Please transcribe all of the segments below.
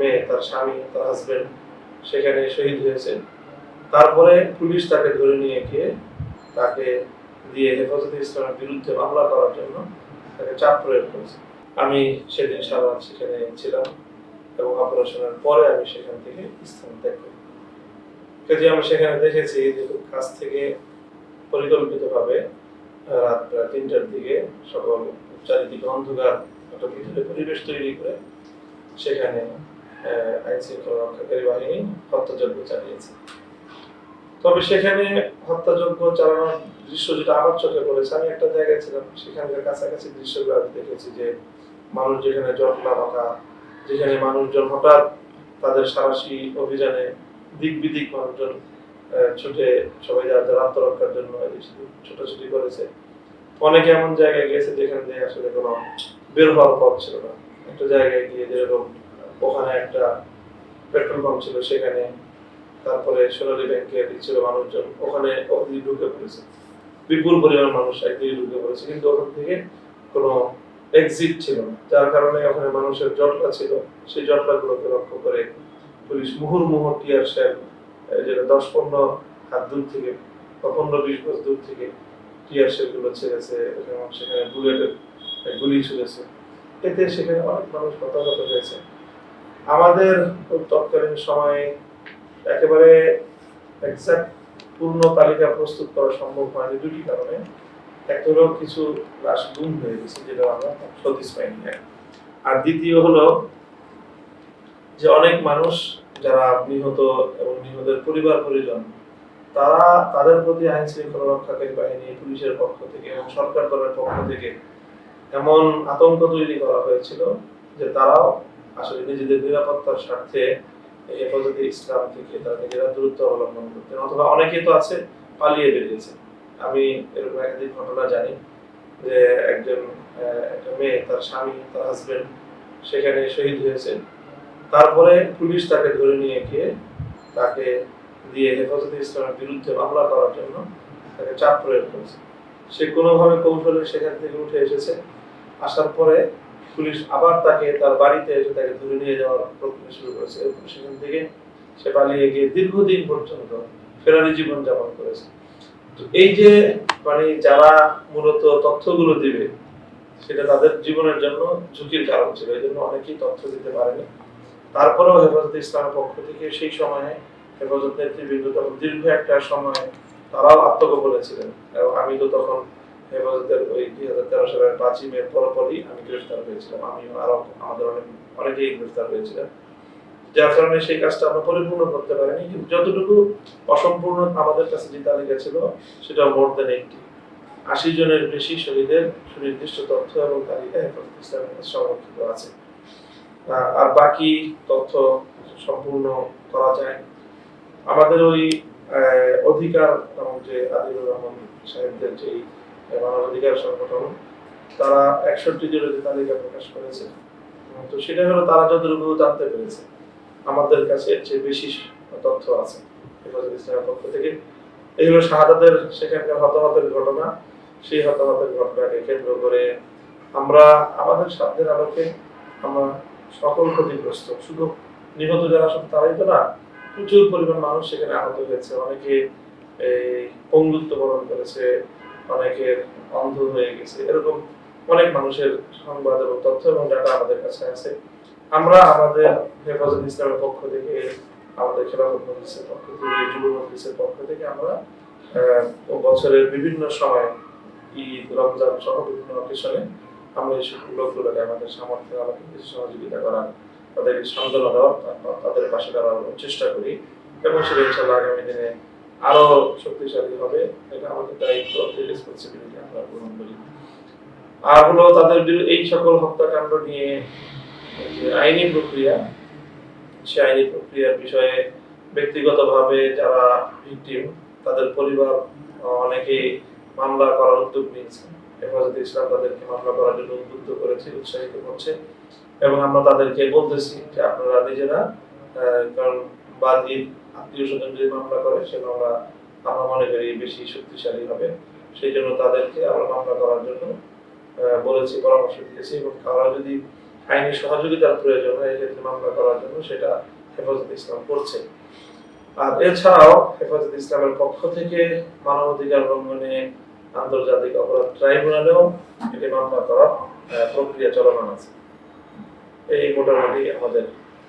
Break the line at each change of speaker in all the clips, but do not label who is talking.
মেয়ে, তার স্বামী, তার হাজবেন্ড সেখানে শহীদ হয়েছে। তারপরে পুলিশ তাকে ধরে নিয়ে গিয়ে তাকে দিয়ে হেফাজতে ইসলামের বিরুদ্ধে মামলা করার জন্য তাকে চাপ প্রয়োগ করেছে। আমি সেদিন সারা সেখানে ছিলাম এবং অপারেশনের পরে আমি সেখান থেকে স্থান ত্যাগ করি। কাজে আমি সেখানে দেখেছি যে খুব কাছ থেকে পরিকল্পিতভাবে রাত প্রায় তিনটার দিকে সকল চারিদিকে অন্ধকার একটা ভিতরে পরিবেশ তৈরি করে সেখানে আইন শৃঙ্খলা রক্ষাকারী বাহিনী হত্যাযজ্ঞ চালিয়েছে। তবে সেখানে হত্যাযজ্ঞ চালানোর দৃশ্য যেটা আমার চোখে পড়েছে, আমি একটা জায়গায় ছিলাম, সেখানকার কাছাকাছি দৃশ্যগুলো আমি দেখেছি যে মানুষ যেখানে জটলা বাঁকা যেখানে মানুষজন হঠাৎ তাদের সারাশি অভিযানে দিক বিদিক মানুষজন ছুটে সবাই যার আত্মরক্ষার জন্য ছোটাছুটি করেছে। অনেকে এমন জায়গায় গেছে যেখান আসলে কোনো বের হওয়ার পথ ছিল না। একটা জায়গায় গিয়ে যেরকম ওখানে একটা পেট্রোল পাম্প ছিল সেখানে। তারপরে সোনালী ব্যাংকে ছিল মানুষজন। ওখানে অবধি ঢুকে পড়েছে। বিপুল পরিমাণ মানুষ একদিকে ঢুকে পড়েছে। কিন্তু ওখান থেকে কোনো এক্সিট ছিল না। যার কারণে ওখানে মানুষের জটলা ছিল। সেই জটলাগুলোকে লক্ষ্য করে পুলিশ মুহুর্মুহু টিয়ার শেল যেটা দশ পনেরো হাত দূর থেকে পনেরো বিশ গজ দূর থেকে টিয়ার শেলগুলো ছেড়েছে। এবং সেখানে বুলেটের গুলি ছুড়েছে। এতে সেখানে অনেক মানুষ হতাহত হয়েছে। আমাদের তৎকালীন সময়ে একেবারে এক্সাক্ট পূর্ণ তালিকা প্রস্তুত করা সম্ভব হয়নি দুটি কারণে। একটা কিছু লাশ গুম হয়ে গেছে, যেটা আমরা সদিস পাইনি আর দ্বিতীয় হলো যে অনেক মানুষ যারা নিহত এবং নিহতের পরিবার পরিজন, তারা তাদের প্রতি আইন শৃঙ্খলা রক্ষাকারী বাহিনী, পুলিশের পক্ষ থেকে এবং সরকার দলের পক্ষ থেকে এমন আতঙ্ক তৈরি করা হয়েছিল যে তারাও আসলে নিজেদের নিরাপত্তার স্বার্থে হেফাজতে ইসলাম থেকে নিজেরা দূরত্ব অবলম্বন করতেন। অথবা অনেকেই তো আছে, পালিয়ে বেরিয়েছে। আমি এরকম একাধিক ঘটনা জানি যে একজন একটা মেয়ে, তার স্বামী, তার হাজবেন্ড সেখানে শহীদ হয়েছে। তারপরে পুলিশ তাকে ধরে নিয়ে গিয়ে তাকে দিয়ে হেফাজতে ইসলামের বিরুদ্ধে মামলা করার জন্য তাকে চাপ প্রয়োগ করেছে। সে কোনোভাবে কৌশলে সেখান থেকে উঠে এসেছে। আসার পরে পুলিশ আবার তাকে তার বাড়িতে এসে তাকে ধরে নিয়ে যাওয়ার প্রক্রিয়া শুরু করেছে। এরপর সেখান থেকে সে পালিয়ে গিয়ে দীর্ঘদিন পর্যন্ত ফেরারি জীবন যাপন করেছে। তো এই যে মানে যারা মূলত তথ্যগুলো দিবে, সেটা তাদের জীবনের জন্য ঝুঁকির কারণ ছিল। এই জন্য অনেকেই তথ্য দিতে পারেনি। তারপরেও হেফাজতে ইসলামের পক্ষ থেকে সেই সময়ে হেফাজত নেতৃবৃন্দ তখন দীর্ঘ একটা সময় তারাও আত্মগোপনে ছিলেন। এবং আমি তো তখন হেফাজতের ওই দুই হাজার তেরো সালের পাঁচই মে পরপরই আমি গ্রেফতার হয়েছিলাম। আমি আরও আমাদের অনেক, অনেকেই গ্রেফতার হয়েছিলেন। যার কারণে সেই কাজটা আমরা পরিপূর্ণ করতে পারিনি। কিন্তু যতটুকু অসম্পূর্ণ আমাদের কাছে যে তালিকা ছিল, সেটা মোর দেন এইটি আশি জনের বেশি শহীদের সুনির্দিষ্ট তথ্য এবং তালিকা হেফাজত ইসলামের কাছে সংরক্ষিত আছে। আর বাকি তথ্য সম্পূর্ণ করা যায়। আমাদের ওই অধিকার নামক যে আদিলুর রহমান সাহেবদের যে মানবাধিকার সংগঠন, তারা একষট্টি জনের যে তালিকা প্রকাশ করেছে। তো সেটা হলো তারা যতটুকু জানতে পেরেছে, আমাদের কাছে চেয়ে বেশি তথ্য আছে হেফাজত ইসলামের পক্ষ থেকে। এগুলো শাহাদাতের সেখানকার হতাহতের ঘটনা। সেই হতাহতের ঘটনাকে কেন্দ্র করে আমরা আমাদের সাধ্যের আলোকে আমরা সকল ক্ষতিগ্রস্ত, শুধু নিহত যারা সব তারাই তো না, প্রচুর পরিমাণ মানুষ সেখানে আহত হয়েছে। অনেকে এই পঙ্গুত্ব বরণ করেছে অনেকের অন্ধ হয়ে গেছে। এরকম অনেক মানুষের সংবাদ এবং তথ্য এবং ডাটা আমাদের কাছে আছে। আমরা আমাদের হেফাজত ইসলামের পক্ষ থেকে, আমাদের খেলাফত মজলিসের পক্ষ থেকে, যুব মজলিসের পক্ষ থেকে আমরা বছরের বিভিন্ন সময়, ঈদ, রমজান সহ বিভিন্ন অকেশনে আমরা এই সকল লোকগুলোকে, আমাদের সামর্থ্য আলোকে কিছু সহযোগিতা করার, তাদের সান্ত্বনা দেওয়ার, তাদের পাশে দাঁড়ানোর চেষ্টা করি। এবং সেটা ইনশাল্লাহ আগামী দিনে আরও শক্তিশালী হবে, এটা আমাদের দায়িত্ব রেসপন্সিবিলিটি আমরা গ্রহণ করি। আর হলো তাদের এই সকল হত্যাকাণ্ড নিয়ে যে আইনি প্রক্রিয়া, সে আইনি প্রক্রিয়ার বিষয়ে ব্যক্তিগতভাবে যারা ভিকটিম তাদের পরিবার, অনেকেই মামলা করার উদ্যোগ নিয়েছে। হেফাজতে ইসলাম তাদেরকে মামলা করার জন্য উদ্বুদ্ধ করেছে, উৎসাহিত করছে। এবং আমরা তাদেরকে বলতেছি যে আপনারা নিজেরা কারণ বাদী আত্মীয় স্বজন যদি মামলা করে, সে মামলা আমরা মনে করি বেশি শক্তিশালী হবে। সেই জন্য তাদেরকে আমরা মামলা করার জন্য বলেছি, পরামর্শ দিয়েছি এবং কারও যদি আইনি সহযোগিতার প্রয়োজন হয়, এক্ষেত্রে মামলা করার জন্য সেটা হেফাজত ইসলাম করছে। আর এছাড়াও হেফাজত ইসলামের পক্ষ থেকে মানবাধিকার লঙ্ঘনে আন্তর্জাতিক অপরাধ ট্রাইব্যুনালেও এটি মামলা করার প্রক্রিয়া চলমান আছে। এই মোটামুটি আমাদের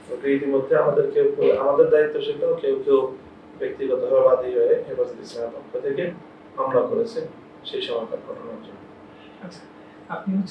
তবে ইতিমধ্যে আমাদের কেউ আমাদের দায়িত্ব সেটাও কেউ কেউ ব্যক্তিগতভাবে বাদী হয়ে হেফাজত ইসলামের পক্ষ থেকে মামলা করেছে সেই সময়কার ঘটনার জন্য।
আচ্ছা আপনি হচ্ছে